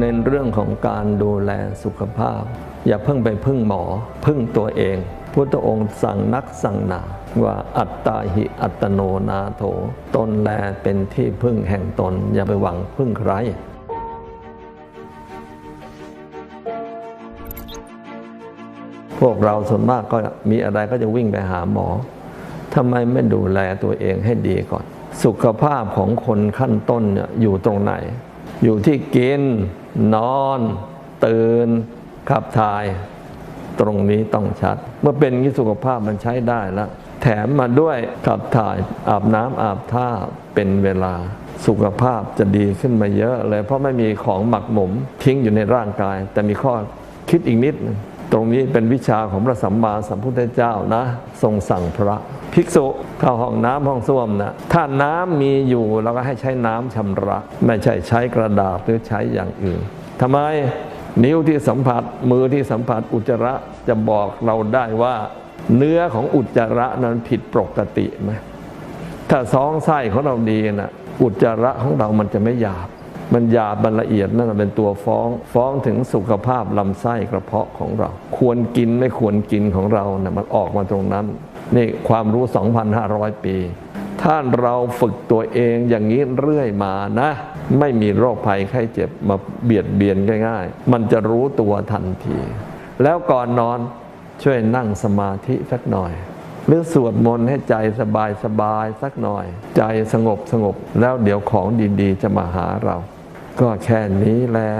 ในเรื่องของการดูแลสุขภาพ อย่าเพิ่งไปพึ่งหมอ พึ่งตัวเอง พุทธองค์สั่งนักสั่งหนาว่าอัตตาหิอัตโนนาโถ ตนแลเป็นที่พึ่งแห่งตน อย่าไปหวังพึ่งใครพวกเราส่วนมากก็มีอะไรก็จะวิ่งไปหาหมอทำไมไม่ดูแลตัวเองให้ดีก่อน สุขภาพของคนขั้นต้นอยู่ตรงไหน อยู่ที่กิน นอน ตื่น ขับถ่าย ตรงนี้ต้องชัด เมื่อเป็นงี้สุขภาพมันใช้ได้แล้ว แถมมาด้วยขับถ่ายอาบน้ำอาบท่าเป็นเวลาสุขภาพจะดีขึ้นมาเยอะเลย เพราะไม่มีของหมักหมมทิ้งอยู่ในร่างกาย แต่มีข้อคิดอีกนิดหนึ่ง ตรงนี้เป็นวิชาของพระสัมมาสัมพุทธเจ้านะ ทรงสั่งพระภิกษุเข้าห้องน้ำห้องส้วมนะถ้าน้ำมีอยู่เราก็ให้ใช้น้ำชำระ ไม่ใช่ใช้กระดาษหรือใช้อย่างอื่นทำไมนิ้วที่สัมผัสมือที่สัมผัสอุจจาระจะบอกเราได้ว่า เนื้อของอุจจาระนั้นผิดปกติไหมถ้าซองไส้ของเราดีนะอุจจาระของเรามันจะไม่หยาบ มันหยาบมันละเอียดนั่นเป็นตัวฟ้อง ฟ้องถึงสุขภาพลำไส้กระเพาะของเรา ควรกินไม่ควรกินของเราเนะมันออกมาตรงนั้น นี่ความรู้ 2,500 ปี ถ้าเราฝึกตัวเองอย่างนี้เรื่อยมานะ ไม่มีโรคภัยไข้เจ็บมาเบียดเบียนง่ายๆ มันจะรู้ตัวทันที แล้วก่อนนอนช่วยนั่งสมาธิสักหน่อยหรือสวดมนต์ให้ใจสบายสบายสักหน่อย ใจสงบสงบแล้วเดี๋ยวของดีๆ จะมาหาเรา ก็แค่นี้แหละ